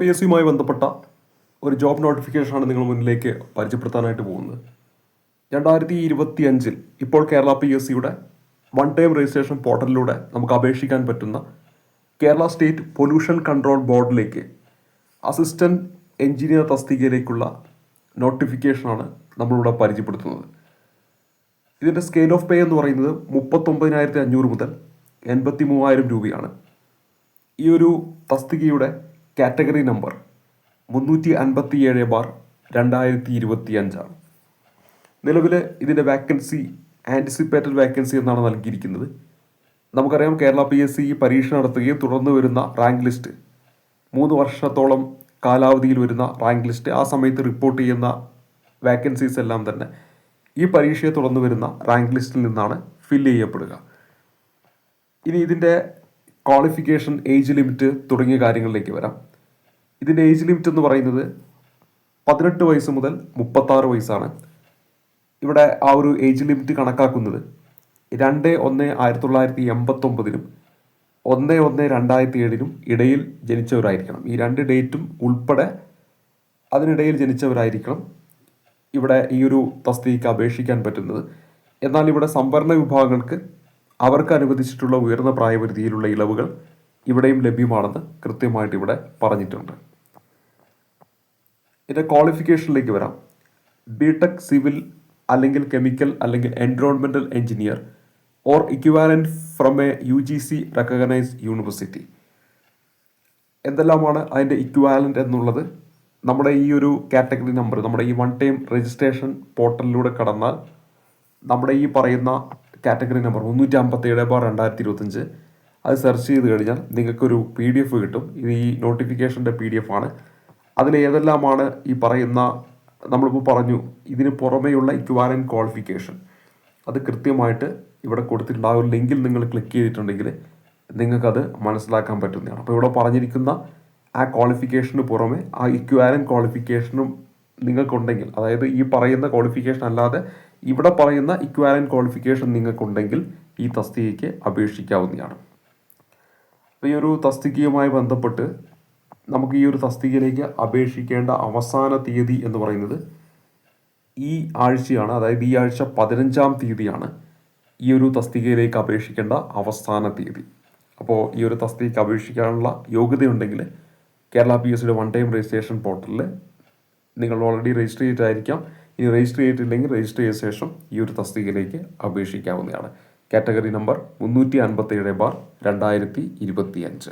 P S സിയുമായി ബന്ധപ്പെട്ട ഒരു job നോട്ടിഫിക്കേഷനാണ് നിങ്ങൾ മുന്നിലേക്ക് പരിചയപ്പെടുത്താനായിട്ട് പോകുന്നത്. രണ്ടായിരത്തി ഇരുപത്തി അഞ്ചിൽ ഇപ്പോൾ കേരള പി എസ് സിയുടെ വൺ ടൈം രജിസ്ട്രേഷൻ പോർട്ടലിലൂടെ നമുക്ക് അപേക്ഷിക്കാൻ പറ്റുന്ന കേരള സ്റ്റേറ്റ് പൊല്യൂഷൻ കൺട്രോൾ ബോർഡിലേക്ക് അസിസ്റ്റന്റ് എഞ്ചിനീയർ തസ്തികയിലേക്കുള്ള നോട്ടിഫിക്കേഷനാണ് നമ്മളിവിടെ പരിചയപ്പെടുത്തുന്നത്. ഇതിന്റെ സ്കെയിൽ ഓഫ് പേ എന്ന് പറയുന്നത് മുപ്പത്തൊമ്പതിനായിരത്തി അഞ്ഞൂറ് മുതൽ എൺപത്തി മൂവായിരം രൂപയാണ്. ഈ ഒരു തസ്തികയുടെ കാറ്റഗറി നമ്പർ മുന്നൂറ്റി അൻപത്തി ഏഴ് ബാർ രണ്ടായിരത്തി ഇരുപത്തി അഞ്ചാണ് നിലവിൽ ഇതിന്റെ വാക്കൻസി ആന്റിസിപ്പേറ്റഡ് വാക്കൻസി എന്നാണ് നൽകിയിരിക്കുന്നത്. നമുക്കറിയാം കേരള പി എസ് സി പരീക്ഷ നടത്തുകയും തുടർന്ന് വരുന്ന റാങ്ക് ലിസ്റ്റ് മൂന്ന് വർഷത്തോളം കാലാവധിയിൽ വരുന്ന റാങ്ക് ലിസ്റ്റ് ആ സമയത്ത് റിപ്പോർട്ട് ചെയ്യുന്ന വാക്കൻസീസ് എല്ലാം തന്നെ ഈ പരീക്ഷയെ തുടർന്ന് വരുന്ന റാങ്ക് ലിസ്റ്റിൽ നിന്നാണ് ഫില്ല് ചെയ്യപ്പെടുക. ഇനി ഇതിന്റെ ക്വാളിഫിക്കേഷൻ ഏജ് ലിമിറ്റ് തുടങ്ങിയ കാര്യങ്ങളിലേക്ക് വരാം. ഇതിന്റെ ഏജ് ലിമിറ്റ് എന്ന് പറയുന്നത് പതിനെട്ട് വയസ്സ് മുതൽ മുപ്പത്താറ് വയസ്സാണ്. ഇവിടെ ആ ഒരു ഏജ് ലിമിറ്റ് കണക്കാക്കുന്നത് രണ്ട് ഒന്ന് ആയിരത്തി തൊള്ളായിരത്തി എൺപത്തൊമ്പതിനും ഒന്ന് ഒന്ന് രണ്ടായിരത്തി ഏഴിനും ഇടയിൽ ജനിച്ചവരായിരിക്കണം. ഈ രണ്ട് ഡേറ്റും ഉൾപ്പെടെ അതിനിടയിൽ ജനിച്ചവരായിരിക്കണം ഇവിടെ ഈ ഒരു തസ്തിക്ക് അപേക്ഷിക്കാൻ പറ്റുന്നത്. എന്നാൽ ഇവിടെ സംവരണ വിഭാഗങ്ങൾക്ക് അവർക്ക് അനുവദിച്ചിട്ടുള്ള ഉയർന്ന പ്രായപരിധിയിലുള്ള ഇളവുകൾ ഇവിടെയും ലഭ്യമാണെന്ന് കൃത്യമായിട്ട് ഇവിടെ പറഞ്ഞിട്ടുണ്ട്. ഇതിന്റെ ക്വാളിഫിക്കേഷനിലേക്ക് വരാം. ബി ടെക് സിവിൽ അല്ലെങ്കിൽ കെമിക്കൽ അല്ലെങ്കിൽ എൻവയോൺമെന്റൽ engineer or equivalent from a U G C recognised university എന്തെല്ലാമാണ് അതിന്റെ ഇക്വാലന്റ് എന്നുള്ളത്? നമ്മുടെ ഈ ഒരു കാറ്റഗറി നമ്പർ നമ്മുടെ ഈ വൺ ടൈം രജിസ്ട്രേഷൻ പോർട്ടലിലൂടെ കടന്നാൽ നമ്മുടെ ഈ പറയുന്ന കാറ്റഗറി നമ്പർ മുന്നൂറ്റി അമ്പത്തി ഏഴ് ബാർ രണ്ടായിരത്തി ഇരുപത്തഞ്ച് അത് സെർച്ച് ചെയ്ത് കഴിഞ്ഞാൽ നിങ്ങൾക്കൊരു പി ഡി എഫ് കിട്ടും. ഇത് ഈ നോട്ടിഫിക്കേഷന്റെ പി ഡി എഫ് ആണ്. അതിൽ ഏതെല്ലാമാണ് ഈ പറയുന്ന നമ്മളിപ്പോൾ പറഞ്ഞു ഇതിന് പുറമെയുള്ള ഇക്വാലൻ ക്വാളിഫിക്കേഷൻ അത് കൃത്യമായിട്ട് ഇവിടെ കൊടുത്തിട്ടുണ്ട് ആ ഒരു ലിങ്കിൽ നിങ്ങൾ ക്ലിക്ക് ചെയ്തിട്ടുണ്ടെങ്കിൽ നിങ്ങൾക്കത് മനസ്സിലാക്കാൻ പറ്റുന്നതാണ്. അപ്പോൾ ഇവിടെ പറഞ്ഞിരിക്കുന്ന ആ ക്വാളിഫിക്കേഷന് പുറമെ ആ ഇക്വാലൻ ക്വാളിഫിക്കേഷനും നിങ്ങൾക്കുണ്ടെങ്കിൽ അതായത് ഈ പറയുന്ന ക്വാളിഫിക്കേഷൻ അല്ലാതെ ഇവിടെ പറയുന്ന ഇക്വാലൻ ക്വാളിഫിക്കേഷൻ നിങ്ങൾക്കുണ്ടെങ്കിൽ ഈ തസ്തികയ്ക്ക് അപേക്ഷിക്കാവുന്നതാണ്. അപ്പോൾ ഈ ഒരു തസ്തികയുമായി ബന്ധപ്പെട്ട് നമുക്ക് ഈ ഒരു തസ്തികയിലേക്ക് അപേക്ഷിക്കേണ്ട അവസാന തീയതി എന്ന് പറയുന്നത് ഈ ആഴ്ചയാണ് അതായത് ഈ ആഴ്ച പതിനഞ്ചാം തീയതിയാണ് ഈ ഒരു തസ്തികയിലേക്ക് അപേക്ഷിക്കേണ്ട അവസാന തീയതി. അപ്പോൾ ഈ ഒരു തസ്തികയ്ക്ക് അപേക്ഷിക്കാനുള്ള യോഗ്യതയുണ്ടെങ്കിൽ കേരള പി എസ് സിയുടെ വൺ ടൈം രജിസ്ട്രേഷൻ പോർട്ടലിൽ നിങ്ങൾ ഓൾറെഡി രജിസ്റ്റർ ചെയ്തിട്ടായിരിക്കാം. ഇനി രജിസ്റ്റർ ചെയ്തിട്ടില്ലെങ്കിൽ രജിസ്റ്റർ ചെയ്ത ശേഷം ഈ ഒരു തസ്തികയിലേക്ക് അപേക്ഷിക്കാവുന്നതാണ്. കാറ്റഗറി നമ്പർ മുന്നൂറ്റി അൻപത്തി ഏഴ് ബാർ രണ്ടായിരത്തി ഇരുപത്തി അഞ്ച്